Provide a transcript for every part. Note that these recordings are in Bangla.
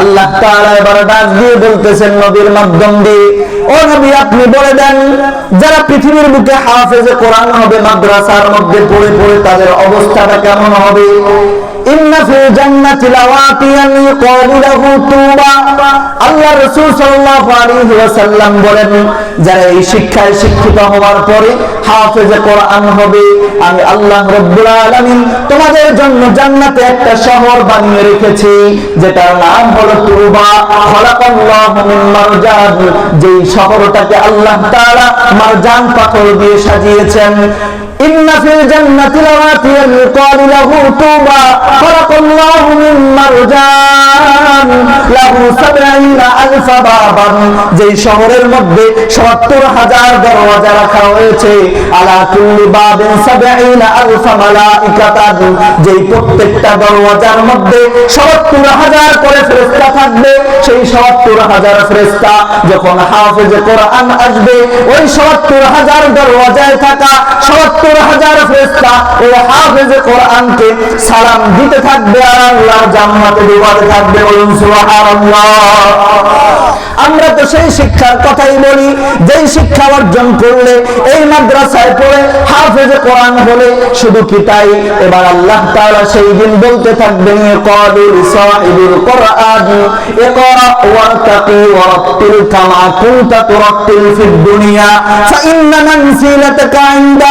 আল্লাহ তাআলা এবার ডাক দিয়ে বলতেছেন নদীর মাধ্যম দিয়ে, ও নবী, আপনি বলে দেন, যারা পৃথিবীর বুকে হাফেজে কোরআন হবে, মাদ্রাসার মধ্যে পড়ে পড়ে তাদের অবস্থাটা কেমন হবে? তোমাদের জন্য জান্নাতে একটা শহর বানিয়ে রেখেছি, যেটার নাম হলো তুবা। যেই শহরটাকে আল্লাহ মারজান পাথর দিয়ে সাজিয়েছেন। إن في الجنة لواتيا يقال له طوبى خلق الله من مرجان له سبعين ألف بابا যেই শহরের মধ্যে সত্তর হাজার দরওয়াজা রাখা হয়েছে আলা কুল্লি বাবিন সাবঈনা আলফা মালাইকাতান যেই প্রত্যেকটা দরওয়াজার মধ্যে সত্তর হাজার করে ফেরেশতা থাকবে সেই সত্তর হাজার ফেরেশতা যখন হাফেজে কোরআন আসবে ওই সত্তর হাজার দরওয়াজায় থাকা সত্তর হাজার ফেরেশতা ওই হাফেজে কোরআনকে সালাম দিতে থাকবে আর আল্লাহ জান্নাতে থাকবে বলুন সুবহানাল্লাহ। আমরা তো সেই শিক্ষার কথাই বলি, যেই শিক্ষা অর্জন করলে, এই মাদ্রাসায় পড়ে, হাফেজে কোরআন হলে শুধু কি তাই? এবার আল্লাহ তাআলা সেই দিন বলতে থাকবেন সাহিবুল কোরআন, ইকরা কামা কুনতা ফিদ দুনিয়া, ফাইন্না মানসিলাতাকা ইনদা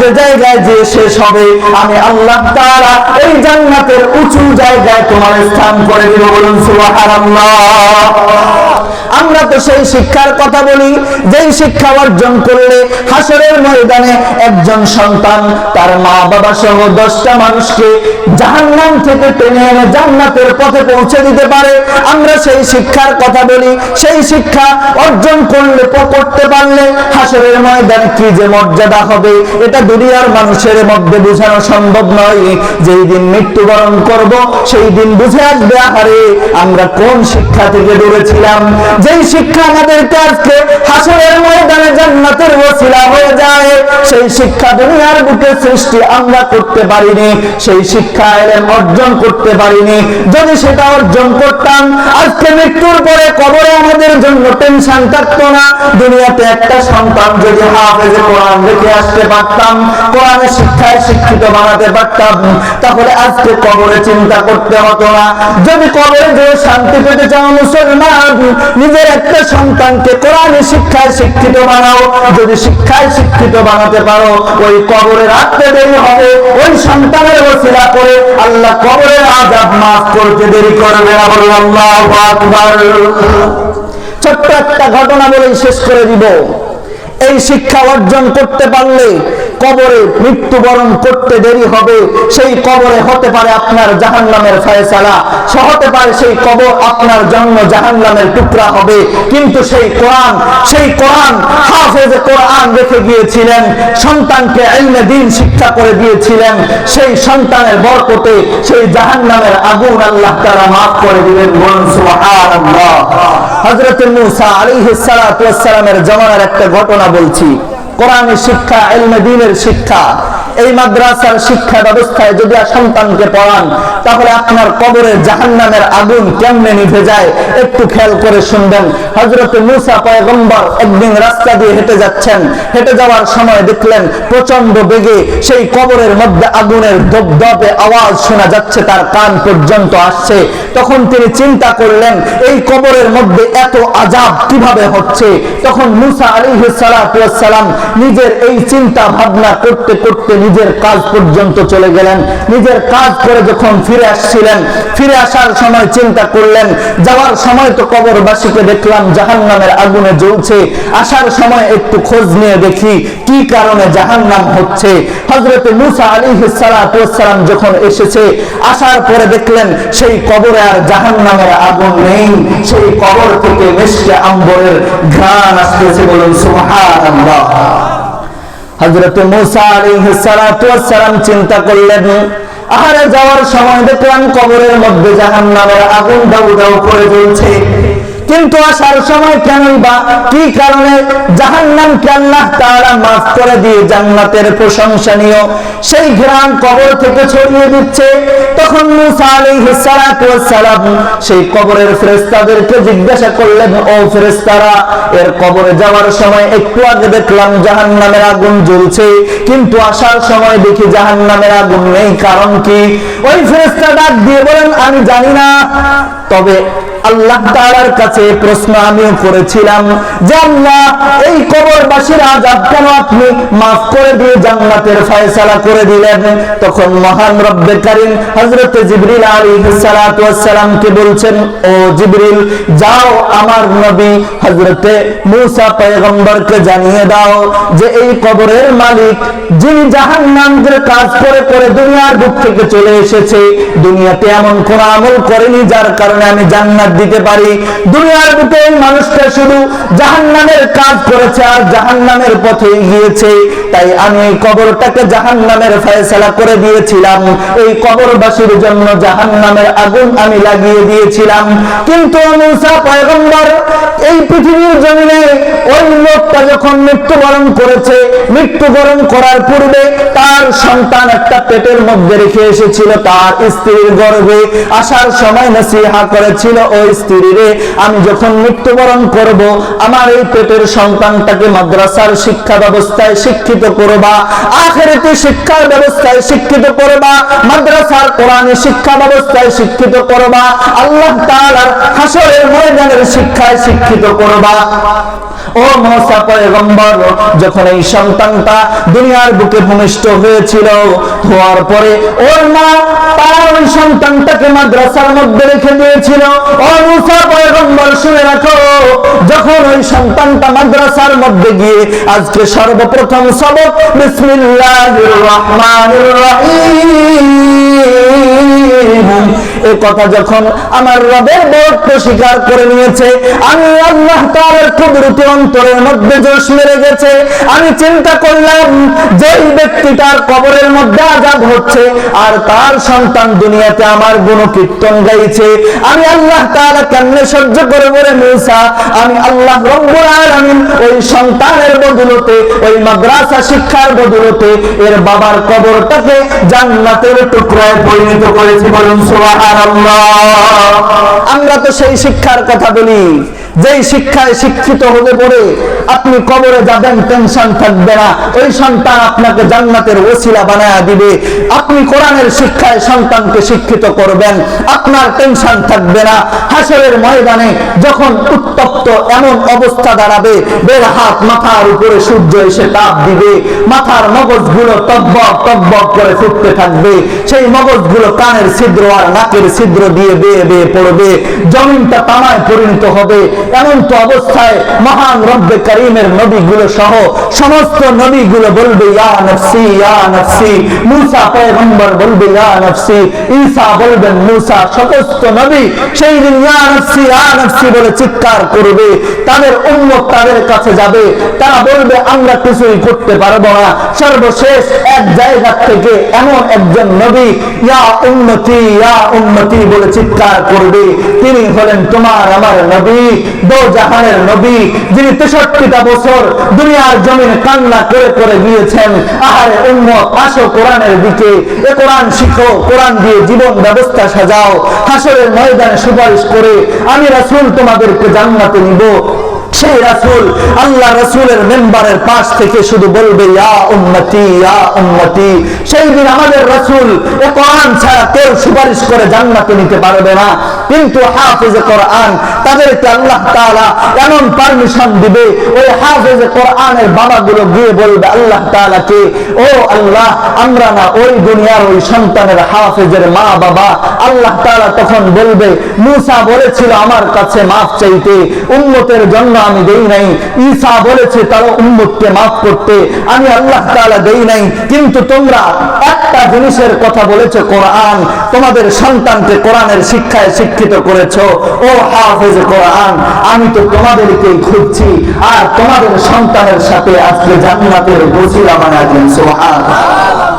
যে জায়গায় যে শেষ হবে, আমি আল্লাহ তাআলা এই জান্নাতের উঁচু জায়গায় তোমার স্থান করে দিব বলুন আমরা তো সেই শিক্ষার কথা বলি, যেই শিক্ষা অর্জন করলে হাসরের ময়দানে একজন সন্তান তার মা বাবা সহ দশটা মানুষকে জাহান্নাম থেকে টেনে এনে জান্নাতের পথে পৌঁছে দিতে পারে। আমরা সেই শিক্ষার কথা বলি, সেই শিক্ষা অর্জন করলে করতে পারলে হাসরের ময়দানে কি যে মর্যাদা হবে, এটা দুনিয়ার মানুষের মধ্যে বোঝানো সম্ভব নয় যেই দিন মৃত্যুবরণ করব, সেই দিন বুঝে আসবে আহারে আমরা কোন শিক্ষা থেকে দূরেছিলাম যেই শিক্ষা আমাদেরকে আজকে হাসরের ময়দানে জান্নাতের ওসিলা হয়ে যায়, সেই শিক্ষা দুনিয়ার বুকে সৃষ্টি আমরা করতে পারিনি, সেই শিক্ষা এলেম অর্জন করতে পারিনি। যদি সেটা অর্জন করতাম, আজকে মৃত্যুর পরে কবরে আমাদের জন্য টেনশন থাকতো না। দুনিয়াতে একটা সন্তান যদি হাফেজে কোরআন রেখে আসতে পারতাম কোরআনের শিক্ষায় শিক্ষিত বানাতে পারতাম, তাহলে আজকে কবরে চিন্তা করতে হতো না। যদি কবরে যে শান্তি পেতে চাও মুসলমান, নিজের একটা সন্তানকে কোরআনের শিক্ষায় শিক্ষিত বানাও। যদি শিক্ষায় শিক্ষিত বানাতে পারো, ওই কবরে রাখতে দেরি হবে। ওই সন্তানের ওসিলা করে আল্লাহ কবরের আজাব মাফ করতে দেরি করবে না বলে আল্লাহু ছোট্ট একটা ঘটনা বলেই শেষ করে দিব। এই শিক্ষা অর্জন করতে পারলে কবরে মৃত্যুবরণ করতে দেরি হবে। সেই কবরে হতে পারে আপনার জাহান্নামের ফয়সালা, সে হতে পারে সেই কবর আপনার জন্য জাহান্নামের টুকরা হবে। কিন্তু সেই কোরআন সেই কোরআন হাফেজ কোরআন রেখে গিয়েছিলেন, সন্তানকে দিন শিক্ষা করে দিয়েছিলেন, সেই সন্তানের বরকতে সেই জাহান্নামের আগুন আল্লাহ তারা মাফ করে দিলেন। হজরত মুসা জামানার একটা ঘটনা বলছি। কোরআনের শিক্ষা, এলমে দিনের শিক্ষা এই মাদ্রাসার শিক্ষা ব্যবস্থায় যদি সন্তানকে পড়ান, তাহলে আপনার কবরের জাহান্নামের আগুন কেমনে নিভে যায়? একটু খেয়াল করে শুনবেন। হজরত মুসা পয়গম্বর একদিন রাস্তা দিয়ে হেঁটে যাচ্ছেন। হেঁটে যাওয়ার সময় দেখলেন প্রচণ্ড বেগে সেই কবরের মধ্যে আগুনের দপদপে আওয়াজ শোনা যাচ্ছে, তার কান পর্যন্ত আসছে। তখন তিনি চিন্তা করলেন, এই কবরের মধ্যে এত আজাব কীভাবে হচ্ছে? তখন মুসা আলী সালাম নিজের এই চিন্তা ভাবনা করতে করতে নিজের কাজ পর্যন্ত চলে গেলেন। নিজের কাজ করে যখন ফিরে আসছিলেন, ফিরে আসার সময় চিন্তা করলেন, যাওয়ার সময় তো কবরবাসীকে দেখলাম জাহান নামের আগুনে জ্বলছে। আসার সময় একটু খোঁজ নিয়ে দেখি কি কারণে জাহান নাম হচ্ছে। হজরত মুসা আলী সালাম যখন এসেছে, আসার পরে দেখলেন সেই কবরে আর জাহান নামের আগুন নেই। সেই কবর থেকে মিষ্টি আম্বরের ঘ্রাণ আসতেছে বলুন, সুবহানাল্লাহ। হজরত মুসা চিন্তা করলেন, আহারে যাওয়ার সময় দেখলাম কবরের মধ্যে জাহান্নামের আগুন দাউ দাউ করে জ্বলছে। কিন্তু আসার সময় কেনই বা কি কারণে জাহান্নামকে আল্লাহ তাআলা মাফ করে দিয়ে জান্নাতের প্রশংসা নিয়ে সেই গ্রাম কবর থেকে ছড়িয়ে দিচ্ছে। তখন সেই কবরের ফেরেশতাদেরকে জিজ্ঞাসা করলেন, ও ফেরেশতারা, এর কবরে যাওয়ার সময় একটু আগে দেখলাম জাহান্নামের আগুন জ্বলছে, কিন্তু আসার সময় দেখি জাহান্নামের আগুন নেই। কারণ কি? ওই ফেরেশতা ডাক দিয়ে বলেন, আমি জানি না। তবে আল্লাহ তাআলার কাছে প্রশ্ন আমিও করেছিলাম যে আল্লাহ, এই কবরবাসীর আযাব কেন আপনি মাফ করে দিয়ে জান্নাতের ফয়সালা করে দিলেন? তখন মহান রব্বে কারীম হযরত জিবরিল আলাইহিস সালাতু ওয়াস সালামকে বলছেন, ও জিবরিল, যাও আমার নবী হযরতে মূসা পয়গম্বরকে জানিয়ে দাও যে এই কবরের মালিক, যিনি জাহান্নামের কাজ করে করে দুনিয়ার বুক থেকে চলে এসেছে, দুনিয়াতে এমন কোন আমল করেনি যার কারণে আমি জান্নাত দিতে পারি। দুনিয়ার বুকে মানুষটা শুধু জাহান্নামের কাজ করেছে আর জাহান্নামের পথে গিয়েছে তাই আমি এই কবরটাকে জাহান্নামের ফয়সালা করে দিয়েছিলাম। এই কবরবাসীর জন্য জাহান্নামের আগুন আমি লাগিয়ে দিয়েছিলাম। কিন্তু মুসা পয়গম্বর এই পৃথিবীর জমিনে ওই লোকটা যখন মৃত্যুবরণ করেছে, মৃত্যুবরণ করার পূর্বে তার সন্তান একটা পেটের মধ্যে রেখে এসেছিল, তার স্ত্রীর গর্ভে। আসার সময় নসিহা করেছিল, ওই স্ত্রীরে আমি যখন মৃত্যুবরণ করব, আমার এই পেটের সন্তানটাকে মাদ্রাসার শিক্ষা ব্যবস্থায় শিক্ষিত করবা, আখেরাতে শিক্ষার ব্যবস্থায় শিক্ষিত করবা, মাদ্রাসার কোরআনে শিক্ষা ব্যবস্থায় শিক্ষিত করবা, আল্লাহ তাআলার হাসরের ময়দানের শিক্ষায় শিক্ষিত করবা। ও মোসা পয়গম্বর, যখন এই সন্তানটা দুনিয়ার বুকে ভূমিষ্ঠ হয়েছিল, হওয়ার পরে ওর মা তার ওই সন্তানটাকে মাদ্রাসার মধ্যে রেখে দিয়েছিল। ও মুসা পয়গম্বর, শুনে রাখো, যখন ওই সন্তানটা মাদ্রাসার মধ্যে গিয়ে আজকে সর্বপ্রথম সবক বিসমিল্লাহির রহমানির রহিম। এই কথা যখন আমার রবের বরত্ব স্বীকার করে নিয়েছে, আমি আল্লাহ তাআলার অন্তরের মধ্যে জোশ মেরে গেছে। আমি চিন্তা করলাম যে এই ব্যক্তিটার কবরের মধ্যে হচ্ছে আর তার সন্তান দুনিয়াতে আমার গুণ কীর্তন গাইছে, আমি আল্লাহ কেমনে সহ্য করে বলে মুসা? আমি আল্লাহ রব্বুল ওই সন্তানের বদলতে, ওই মাদ্রাসা শিক্ষার বদলতে, এর বাবার কবরটাকে জান্নাতের টুকরায় পরিণত করেছি বলুন সুবহানাল্লাহ। আমরা তো সেই শিক্ষার কথা বলি। যেই শিক্ষায় শিক্ষিত হলে পরে আপনি কবরে যাবেন টেনশন থাকবে না। ওই সন্তান আপনাকে জান্নাতের ওসিলা বানায়া দিবে। আপনি কোরআনের শিক্ষায় সন্তানকে শিক্ষিত করবেন, আপনার টেনশন থাকবে না। হাসরের ময়দানে যখন উত্তপ্ত এমন অবস্থা দাঁড়াবে, বের হাত মাথার উপরে সূর্য এসে তাপ দিবে। মাথার মগজগুলো টকবক টকবক করে ফুটতে থাকবে। সেই মগজগুলো কানের ছিদ্র আর নাকের ছিদ্র দিয়ে বেয়ে বেয়ে পড়বে। জমিনটা তামায় পরিণত হবে। এমন তো অবস্থায় মহান রব্বে করিমের নবীগুলো সহ সমস্ত বলবে মুসা পয়গম্বর বলবে ঈসা বলবেন, মুসা, সমস্ত নবী সেই দিন বলে চিৎকার করবে। তাদের উম্মত তাদের কাছে যাবে। তারা বলবে, আমরা কিছুই করতে পারব না। সর্বশেষ এক জায়গা থেকে এমন একজন নবী ইয়া উন্নতি ইয়া উন্নতি বলে চিৎকার করবে। তিনি হলেন তোমার আমার নবী। দো জাহানের নবী যিনি তেষট্টিটা বছর দুনিয়ার জমিন কান্না করে করে গিয়েছেন। আহারে উম্মত, আসো কোরআনের দিকে। এ কোরআন শিখো, কোরআন দিয়ে জীবন ব্যবস্থা সাজাও। হাসরের ময়দানে সুপারিশ করে আমি রাসুল তোমাদেরকে জান্নাতে নিব। সেই রাসূল আল্লাহ রাসূলের মেম্বারের পাশ থেকে শুধু বলবে, ইয়া উম্মতি ইয়া উম্মতি। সেই দিন আমাদের রাসূল এ কোরআন ছাড়া কেউ সুপারিশ করে জান্নাতে নিতে পারবে না। কিন্তু হাফেজে কোরআন তাদেরকে আল্লাহ তাআলা এমন পারমিশন দিবে, ওই হাফেজে কোরআনের বাবাগুলো গিয়ে বলবে, আল্লাহ তাআলাকে ও আল্লাহ, আমরা না ওই দুনিয়ার ওই সন্তানের হাফেজের মা বাবা। আল্লাহ তাআলা তখন বলবে, মুসা বলেছিল আমার কাছে মাফ চাইতে, উম্মতের জন্য আমি দেই নাই। ঈসা বলেছে, তারা উম্মতকে মাফ করতে। আমি আল্লাহ তাআলা দেই নাই। কিন্তু তোমরা একটা জিনিসের কথা বলেছ, কোরআন। তোমাদের সন্তানকে কোরআনের শিক্ষায় শিক্ষিত করেছ। ও হাফেজ কোরআন, আমি তো তোমাদেরকেই খুঁজছি। আর তোমাদের সন্তানের সাথে আজকে জান্নাতের বসিলা বানালেন সুবহানাল্লাহ।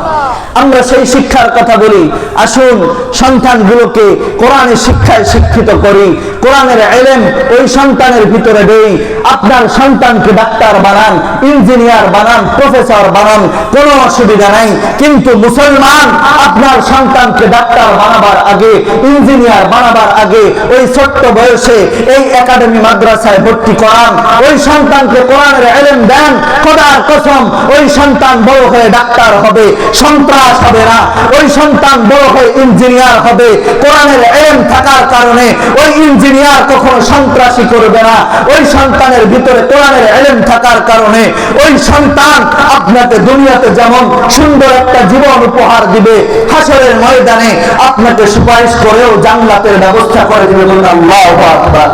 আমরা সেই শিক্ষার কথা বলি। আসুন, সন্তানগুলোকে কোরআনের শিক্ষায় শিক্ষিত করি, কোরআনের এলেম ওই সন্তানের ভিতরে দেই। আপনার সন্তানকে ডাক্তার বানান, ইঞ্জিনিয়ার বানান, প্রফেসর বানান, কোনো অসুবিধা নাই। কিন্তু মুসলমান আপনার সন্তানকে ডাক্তার বানাবার আগে, ইঞ্জিনিয়ার বানাবার আগে, ওই ছোট্ট বয়সে এই একাডেমি মাদ্রাসায় ভর্তি করান। ওই সন্তানকে কোরআনের এলেম দেন, খোদার কসম, ওই সন্তান বড় হয়ে ডাক্তার হবে সন্ত্রাস হবে না। ওই সন্তান বড় হয়ে ইঞ্জিনিয়ার হবে। কোরআনের এলেম থাকার কারণে ওই ইঞ্জিনিয়ার কখনো সন্ত্রাসী করবে না। ওই সন্তানের ভিতরে কোরআনের এলেম থাকার কারণে ওই সন্তান আপনাকে দুনিয়াতে যেমন সুন্দর একটা জীবন উপহার দিবে, হাসরের ময়দানে আপনাকে সুপারিশ করেও জান্নাতের ব্যবস্থা করে দিবে বলুন, আল্লাহু আকবার।